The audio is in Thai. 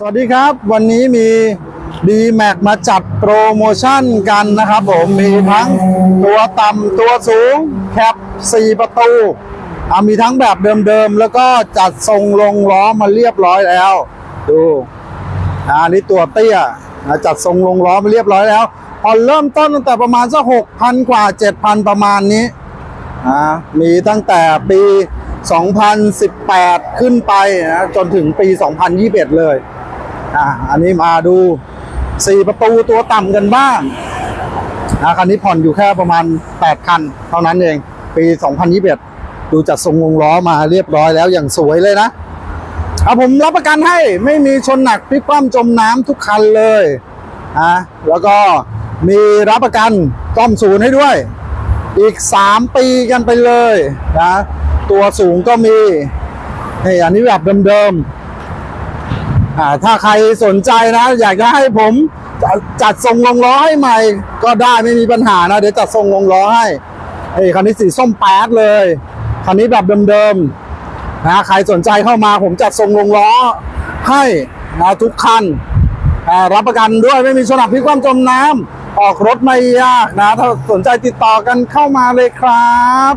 สวัสดีครับ วันนี้มี d m a x มาจัดโปรโมชั่นกันนะครับผมมีทั้งตัวต่ำตัวสูงแคป 4 ประตูมีทั้งแบบเดิมๆ แล้วก็จัดทรงลงล้อมาเรียบร้อยแล้ว ดูอ่านี่ตัวเตี้ยจัดทรงลงล้อมาเรียบร้อยแล้วผ่อนเริ่มต้นตั้งแต่ประมาณสักหกพันกว่าเจ็ดพันประมาณนี้อ่ามีตั้งแต่ปี 2018 ขึ้นไปนะจนถึงปี 2021 เลย อ่าอันนี้มาดู4ประตูตัวต่ำกันบ้างนะคันนี้ผ่อนอยู่แค่ประมาณ8คันเท่านั้นเอง ปี2021ดูจัดทรงวงล้อมาเรียบร้อยแล้วอย่างสวยเลยนะเอาผมรับประกันให้ไม่มีชนหนักพลิกคว่ำจมน้ำทุกคันเลยอะแล้วก็มีรับประกันซ่อมศูนย์ให้ด้วย อีก 3 ปีกันไปเลยนะตัวสูงก็มีนี่อันนี้แบบเดิมๆ อ่าถ้าใครสนใจนะ อยากจะให้ผมจัดจัดทรงลงล้อให้ใหม่ ก็ได้ไม่มีปัญหานะเดี๋ยวจัดทรงลงล้อให้เอ้คันนี้สีส้มแป๊ดเลยคันนี้แบบเดิมๆนะใครสนใจเข้ามาผมจัดทรงลงล้อให้นะทุกคันอ่ารับประกันด้วยไม่มีชนหักพลิกความจมน้ำออกรถไม่ยากนะ ถ้าสนใจติดต่อกันเข้ามาเลยครับ